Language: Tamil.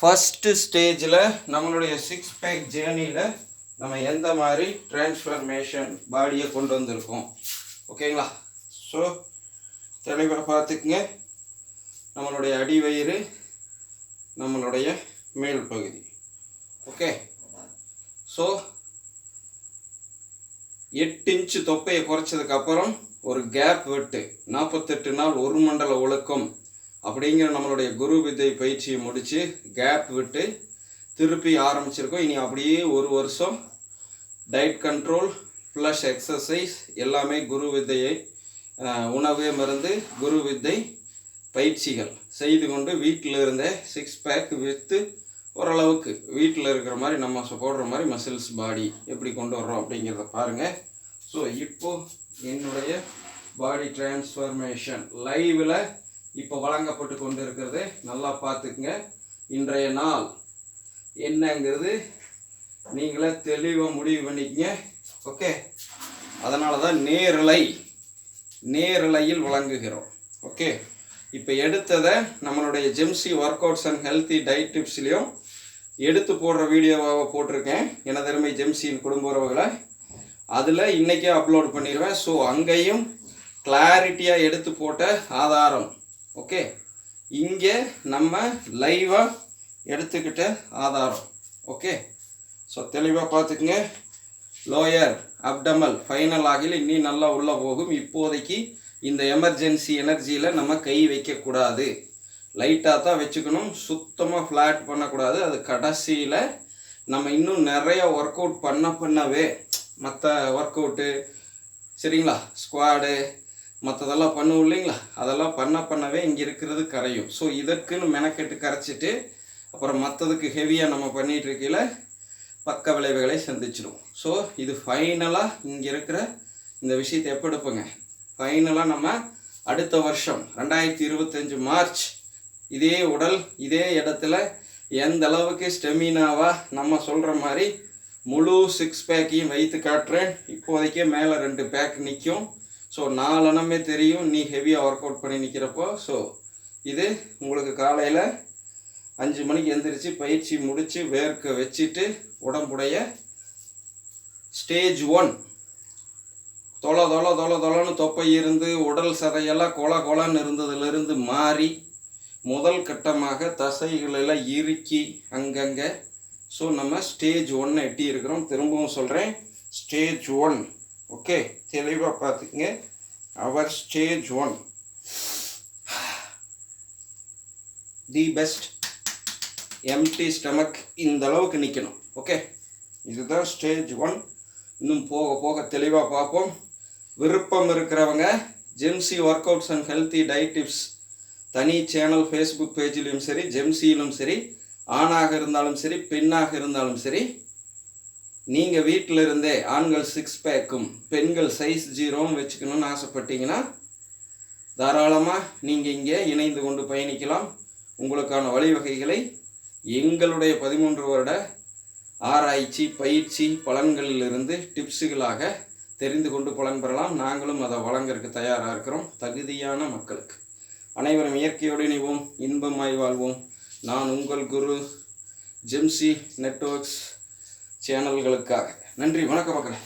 ஃபஸ்ட்டு ஸ்டேஜில் நம்மளுடைய சிக்ஸ் பேக் ஜேர்னியில் நம்ம எந்த மாதிரி டிரான்ஸ்ஃபர்மேஷன் பாடியை கொண்டு வந்திருக்கோம்? ஓகேங்களா ஸோ தெளிவாக பார்த்துக்குங்க. நம்மளுடைய அடிவயிறு நம்மளுடைய மேல் பகுதி. ஓகே ஸோ எட்டு இன்ச்சு தொப்பையை குறைச்சதுக்கப்புறம் ஒரு கேப் விட்டு. நாற்பத்தெட்டு நாள் ஒரு மண்டல ஒழுக்கம். அப்படிங்கிற நம்மளுடைய குரு வித்தை பயிற்சியை முடித்து கேப் விட்டு திருப்பி ஆரம்பிச்சிருக்கோம். இனி அப்படியே ஒரு வருஷம் டயட் கண்ட்ரோல் ப்ளஸ் எக்ஸசைஸ் எல்லாமே குரு வித்தையை உணவே மருந்து குரு வித்தை பயிற்சிகள் செய்து கொண்டு வீட்டில் இருந்த சிக்ஸ் பேக் வித்து ஓரளவுக்கு வீட்டில் இருக்கிற மாதிரி நம்ம போடுற மாதிரி மசில்ஸ் பாடி எப்படி கொண்டு வர்றோம் அப்படிங்கிறத பாருங்கள் ஸோ இப்போ என்னுடைய பாடி டிரான்ஸ்ஃபர்மேஷன் லைவில் இப்போ வழங்கப்பட்டு கொண்டு இருக்கிறது நல்லா பார்த்துக்குங்க. இன்றைய நாள் என்னங்கிறது நீங்களே தெளிவாக முடிவு பண்ணிக்கங்க. ஓகே? அதனால தான் நேரலை நேரலையில் வழங்குகிறோம். ஓகே? இப்போ எடுத்ததை நம்மளுடைய ஜெம்சி workouts and healthy diet டிப்ஸ்லேயும் எடுத்து போடுற வீடியோவாக போட்டிருக்கேன். எனதருமை ஜெம்சியின் குடும்ப உறவுகளை. அதில் இன்றைக்கே அப்லோட் பண்ணிடுவேன். ஸோ அங்கேயும் கிளாரிட்டியாக எடுத்து போட்ட ஆதாரம் ஓகே? இங்கே நம்ம லைவாக எடுத்துக்கிட்ட ஆதாரம். ஓகே? ஸோ தெளிவாக பார்த்துக்குங்க. லோயர் அப்டமல் ஃபைனல் ஆகியில் இன்னும் நல்லா உள்ளே போகும். இப்போதைக்கு இந்த எமர்ஜென்சி எனர்ஜியில் நம்ம கை வைக்கக்கூடாது. லைட்டாக தான் வச்சுக்கணும். சுத்தமாக ஃப்ளாட் பண்ணக்கூடாது. அது கடைசியில் நம்ம இன்னும் நிறைய ஒர்க் அவுட் பண்ண பண்ணவே மற்ற ஒர்க் அவுட்டு சரிங்களா? ஸ்குவாடு மற்றதெல்லாம் பண்ணுவோம் இல்லைங்களா? அதெல்லாம் பண்ண பண்ணவே இங்கே இருக்கிறது கரையும். ஸோ இதற்குன்னு மெனக்கெட்டு கரைச்சிட்டு அப்புறம் மற்றதுக்கு ஹெவியாக நம்ம பண்ணிகிட்டு இருக்கையில் பக்க விளைவுகளை சந்திச்சிடும் ஸோ இது ஃபைனலாக இங்கே இருக்கிற இந்த விஷயத்தை எப்போ எடுப்போங்க? ஃபைனலாக நம்ம அடுத்த வருஷம் ரெண்டாயிரத்தி இருபத்தஞ்சு மார்ச் இதே உடல் இதே இடத்துல எந்த அளவுக்கு ஸ்டெமினாவாக நம்ம சொல்கிற மாதிரி முழு சிக்ஸ் பேக்கையும் வைத்து காட்டுறேன். இப்போதைக்கே மேலே ரெண்டு பேக் நிற்கும் ஸோ நாலனமே தெரியும். நீ ஹெவியாக ஒர்க் அவுட் பண்ணி நிற்கிறப்போ ஸோ இது உங்களுக்கு காலையில் அஞ்சு மணிக்கு எந்திரிச்சு பயிற்சி முடித்து வேர்க்க வச்சுட்டு உடம்புடைய ஸ்டேஜ் ஒன் தொலை தொலை தொலை தொலைன்னு தொப்பை இருந்து உடல் சதையெல்லாம் கொல கொலன்னு இருந்ததுலேருந்து மாறி முதல் கட்டமாக தசைகளெல்லாம் இறுக்கி அங்கங்கே. ஸோ நம்ம ஸ்டேஜ் ஒன்னை எட்டி இருக்கிறோம் திரும்பவும் சொல்கிறேன் ஸ்டேஜ் ஒன் ஓகே தெளிவாக பார்த்துக்குங்க அவர் stage one the best empty stomach இந்த அளவுக்கு நிற்கணும் ஓகே இதுதான் ஸ்டேஜ் ஒன் இன்னும் போக போக தெளிவாக பார்ப்போம் விருப்பம் இருக்கிறவங்க ஜெம்சி workouts and healthy diet tips தனி சேனல் ஃபேஸ்புக் பேஜிலையும் சரி ஜெம்சியிலும் சரி ஆணாக இருந்தாலும் சரி பெண்ணாக இருந்தாலும் சரி நீங்கள் வீட்டில் இருந்தே ஆண்கள் சிக்ஸ் பேக்கும் பெண்கள் சைஸ் ஜீரோவும் வச்சுக்கணும்னு ஆசைப்பட்டீங்கன்னா தாராளமாக நீங்கள் இங்கே இணைந்து கொண்டு பயணிக்கலாம். உங்களுக்கான வழிவகைகளை எங்களுடைய பதிமூன்று வருட ஆராய்ச்சி பயிற்சி பலன்களிலிருந்து டிப்ஸுகளாக தெரிந்து கொண்டு பலன் பெறலாம். நாங்களும் அதை வழங்கறதுக்கு தயாராக இருக்கிறோம். தகுதியான மக்களுக்கு. அனைவரும் இயற்கையோடு இணைவோம். இன்பமாய் வாழ்வோம். நான் உங்கள் குரு ஜெம்சி நெட்வொர்க்ஸ் சேனல்களுக்காக. நன்றி வணக்கம் மக்களே.